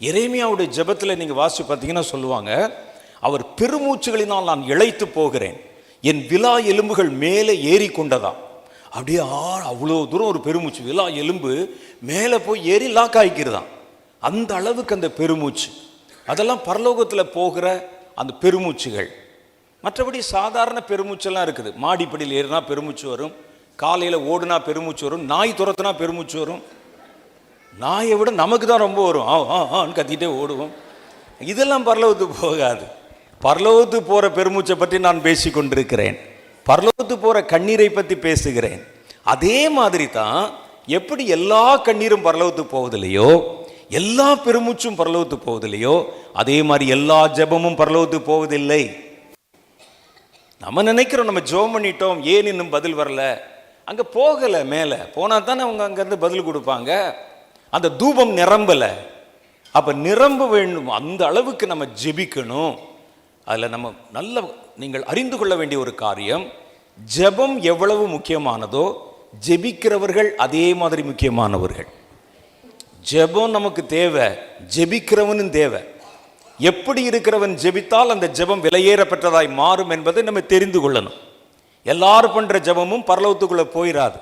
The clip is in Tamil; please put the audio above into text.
எரேமியாவுடைய ஜெபத்தில் நீங்கள் வாசி பார்த்தீங்கன்னா சொல்லுவாங்க அவர் பெருமூச்சுகளினால் நான் இழைத்து போகிறேன். என் விலா எலும்புகள் மேலே ஏறி கொண்டதாம். அப்படியே ஆ அவ்வளோ தூரம் ஒரு பெருமூச்சு. விழா எலும்பு மேலே போய் ஏறி லாக் ஆகிக்கிறதாம். அந்த அளவுக்கு அந்த பெருமூச்சு. அதெல்லாம் பரலோகத்தில் போகிற அந்த பெருமூச்சுகள். மற்றபடி சாதாரண பெருமூச்செல்லாம் இருக்குது. மாடிப்படியில் ஏறினா பெருமூச்சு வரும். காலையில் ஓடுனா பெருமூச்சு வரும். நாய் துரத்துனா பெருமூச்சு வரும். நாயை விட நமக்கு தான் ரொம்ப வரும். ஆ ஆன்னு கத்திட்டே ஓடுவோம். இதெல்லாம் பரலோகத்துக்கு போகாது. பரலோகத்துக்கு போகிற பெருமூச்சை பற்றி நான் பேசி கொண்டிருக்கிறேன். பரலோகத்துக்கு போகிற கண்ணீரை பற்றி பேசுகிறேன். அதே மாதிரி தான் எப்படி எல்லா கண்ணீரும் பரலோகத்துக்கு போவதில்லையோ எல்லா பெருமூச்சும் பரலோகத்துக்கு போவதில்லையோ அதே மாதிரி எல்லா ஜெபமும் பரலோகத்துக்கு போவதில்லை. நம்ம நினைக்கிறோம் நம்ம ஜோம் பண்ணிட்டோம் ஏன் இன்னும் பதில் வரல? அங்கே போகலை மேலே. போனால் தானே அவங்க அங்கேருந்து பதில் கொடுப்பாங்க. அந்த தூபம் நிரம்பலை. அப்போ நிரம்ப வேண்டும். அந்த அளவுக்கு நம்ம ஜெபிக்கணும். அதில் நம்ம நல்ல நீங்கள் அறிந்து கொள்ள வேண்டிய ஒரு காரியம் ஜெபம் எவ்வளவு முக்கியமானதோ ஜெபிக்கிறவர்கள் அதே மாதிரி முக்கியமானவர்கள். ஜெபம் நமக்கு தேவை ஜெபிக்கிறவனும் தேவை. எப்படி இருக்கிறவன் ஜெபித்தால் அந்த ஜெபம் விலையேற பெற்றதாய் மாறும் என்பதை நம்ம தெரிந்து கொள்ளணும். எல்லாரும் பண்ணுற ஜெபமும் பரலவத்துக்குள்ளே போயிடாது